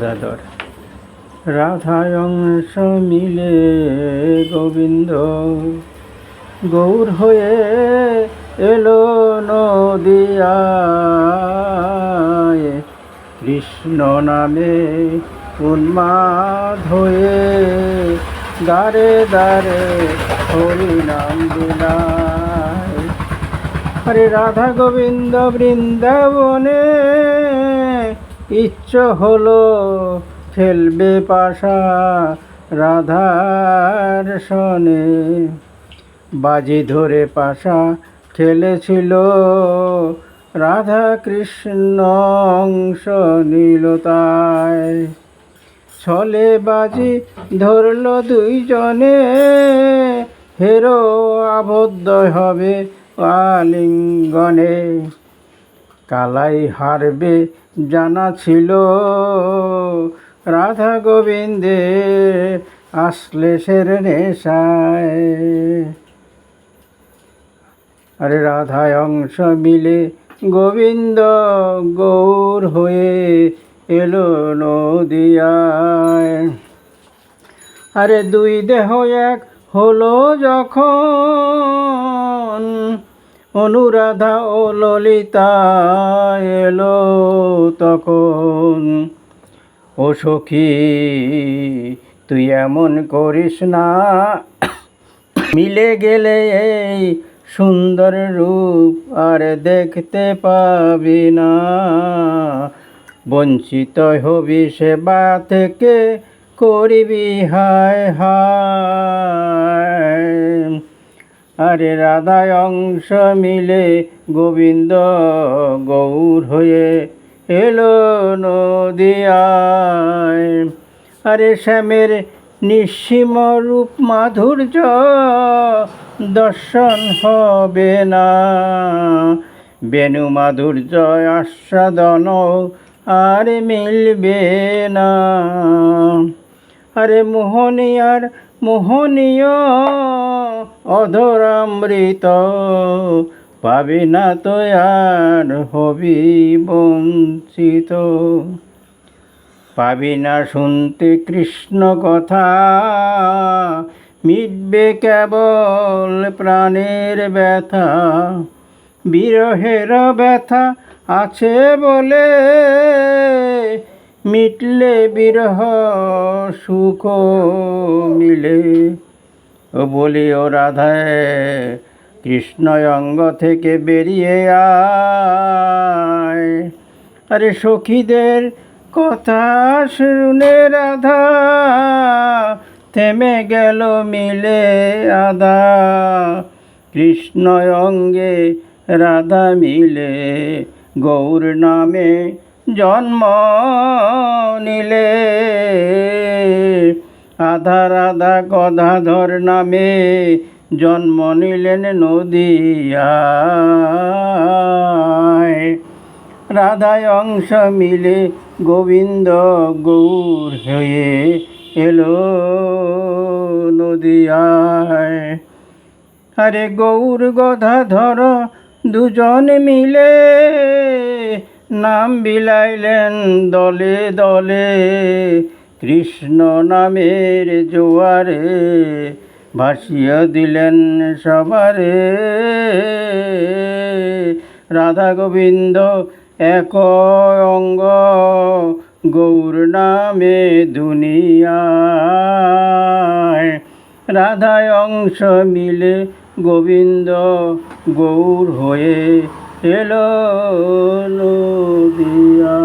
দাদর রাধায় গোবিন্দ। গৌর হয়ে এলো নদিয়ায় কৃষ্ণ নামে উন্মাদ হয়ে দারে দারে হরি নাম দিলায় হরে রাধা গোবিন্দ বৃন্দাবনে ইচ্ছ হলো খেলবে পাশা রাধার সনে। বাজি ধরে পাশা খেলেছিল রাধা কৃষ্ণ অংশ নিল তাই ছলে বাজি ধরল দুইজনে, হেরো আবদ্ধ হবে আলিঙ্গনে। কালাই হারবে জানা ছিল। রাধা গোবিন্দে আসলে সের নেশায়। আরে রাধায় অংশ মিলে গোবিন্দ গৌর হয়ে এলো নদিয়ায়। আরে দুই দেহ এক হলো যখন অনুরাধা ও ললিতা এলো তখন। ও সখী, তুই এমন করিস না। মিলে গেলে এই সুন্দর রূপ আর দেখতে পাবি না। বঞ্চিত হবি সেবা থেকে করিবি হায় হায়। আরে রাধায় অংশ মিলে গোবিন্দ গৌর হয়ে এলো নদিয়ায় আরে শ্যামের নিঃসীম রূপ মাধুর্য দর্শন হবে না। বেনু মাধুর্য আস্বাদন আর মিলবে না। আরে মোহনিয়ার মোহনীয়, অধরামৃত। পাবি না তো আর হবি বঞ্চিত। পাবি না শুনতে কৃষ্ণ কথা, মিটবে কেবল প্রাণের ব্যথা। বিরহের ব্যথা আছে বলে মিটলে বিরহ সুখ মিলে। বলি, ও রাধায় কৃষ্ণ অঙ্গ থেকে বেরিয়ে আয়। আরে সখীদের কথা শুনে রাধা, থেমে গেল মিলে আধা। কৃষ্ণ অঙ্গে রাধা মিলে, গৌর নামে জন্ম নিলে। আধা রাধা গদাধর নামে জন্ম নিলেন নদিয়ায়। রাধায় অংশ মিলে গোবিন্দ গৌর হয়ে এলো নদিয়ায়। আরে গৌর গদাধর দুজন মিলে নাম বিলাইলেন দলে দলে, কৃষ্ণ নামের জোয়ারে ভাসিয়ে দিলেন সবারে। রাধা গোবিন্দ এক অঙ্গ, গৌর নামে দুনিয়ায়। রাধায় অংশ মিলে গোবিন্দ গৌর হয়ে এলো নদিয়ায়।